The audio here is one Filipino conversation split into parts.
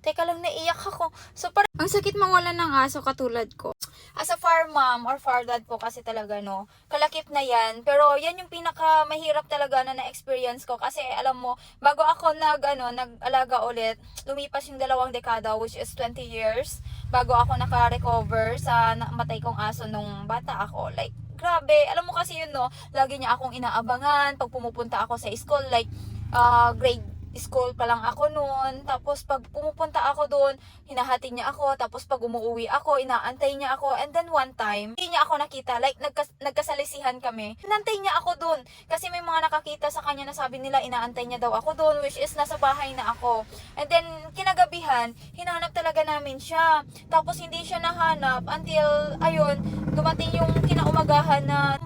Teka lang, naiyak ako. So, parang, ang sakit mawalan ng aso katulad ko. As a farm mom or far dad po kasi talaga, no, kalakip na yan. Pero, yan yung pinaka mahirap talaga na na-experience ko. Kasi, alam mo, bago ako nag, ano, nag-alaga ulit, lumipas yung dalawang dekada, which is 20 years, bago ako naka-recover sa namatay kong aso nung bata ako. Like, grabe. Alam mo kasi yun, no, lagi niya akong inaabangan pag pumupunta ako sa school, like, uh, grade school pa lang ako noon. Tapos pag pumupunta ako doon, hinahati niya ako. Tapos pag umuwi ako, inaantay niya ako. And then one time, hindi niya ako nakita. Like, nagkas- nagkasalisihan kami. Hinantay niya ako doon. Kasi may mga nakakita sa kanya na sabi nila, inaantay niya daw ako doon. Which is, nasa bahay na ako. And then, kinagabihan, hinahanap talaga namin siya. Tapos hindi siya nahanap until, ayun, dumating yung kinaumagahan na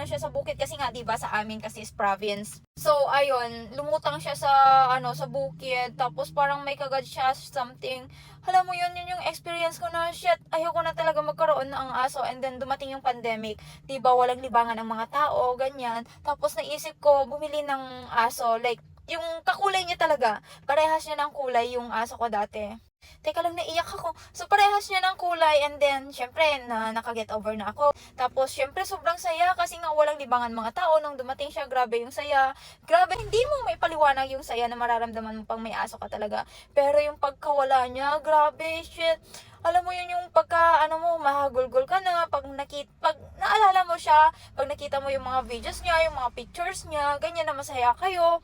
na siya sa bukid kasi nga 'di ba sa amin kasi is province. So ayun, lumutang siya sa ano sa bukid tapos parang may kagad siya something. Alam mo yun, yun yung experience ko na shit, ayoko na talaga magkaroon ng aso and then dumating yung pandemic. 'Di ba walang libangan ng mga tao, ganyan. Tapos naisip ko bumili ng aso like yung kakulay niya talaga. Parehas niya ng kulay yung aso ko dati. Teka lang, naiyak ako. So, parehas niya ng kulay and then, syempre, na nakaget over na ako. Tapos, syempre, sobrang saya kasi nga walang libangan mga tao. Nung dumating siya, grabe yung saya. Grabe, hindi mo may paliwanag yung saya na mararamdaman mo pang may aso ka talaga. Pero yung pagkawala niya, grabe, shit. Alam mo yun yung pagka, ano mo, mahagulgol ka na, pag nakita, pag naalala mo siya, pag nakita mo yung mga videos niya, yung mga pictures niya, ganyan na masaya kayo.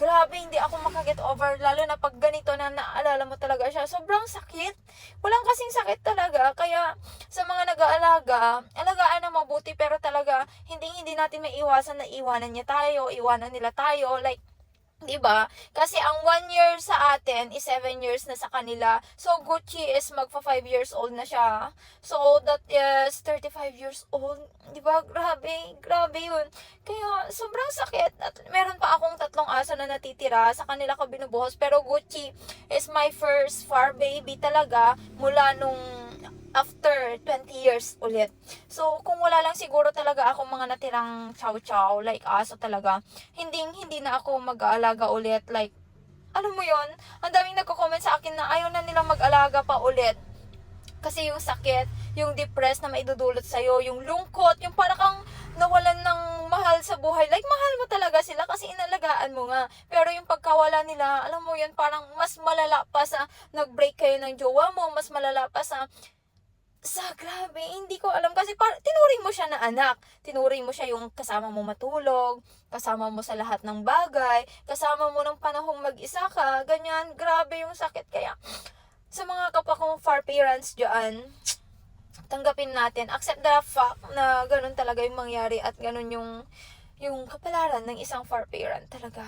Grabe, hindi ako makaget over. Lalo na pag ganito na naalala mo talaga siya. Sobrang sakit. Walang kasing sakit talaga. Kaya sa mga nag-aalaga, alagaan na mabuti. Pero talaga, hindi hindi natin maiwasan na iwanan niya tayo, iwanan nila tayo. Like, 'di ba? Kasi ang one year sa atin is seven years na sa kanila. So Gucci is magfa 5 years old na siya. So that is 35 years old. 'Di ba? Grabe, grabe 'yun. Kaya sobrang sakit at meron pa akong tatlong aso na natitira sa kanila ko binubuhos pero Gucci is my first far baby talaga mula nung after 20 years ulit. So, kung wala lang siguro talaga ako mga natirang chow-chow, like aso talaga, hindi, hindi na ako mag-aalaga ulit. Like, alam mo yon ang daming nagko-comment sa akin na ayaw na nilang mag-alaga pa ulit. Kasi yung sakit, yung depressed na maidudulot sa'yo, yung lungkot, yung para kang nawalan ng mahal sa buhay. Like, mahal mo talaga sila kasi inalagaan mo nga. Pero yung pagkawala nila, alam mo yun, parang mas malala pa sa nag-break kayo ng jowa mo, mas malala pa sa sa grabe, hindi ko alam kasi par tinuring mo siya na anak. Tinuring mo siya yung kasama mo matulog, kasama mo sa lahat ng bagay, kasama mo ng panahong mag-isa ka, ganyan, grabe yung sakit. Kaya, sa mga kapwa kong far parents dyan, tanggapin natin, accept the fact na ganun talaga yung mangyari at ganun yung, yung kapalaran ng isang far parent talaga.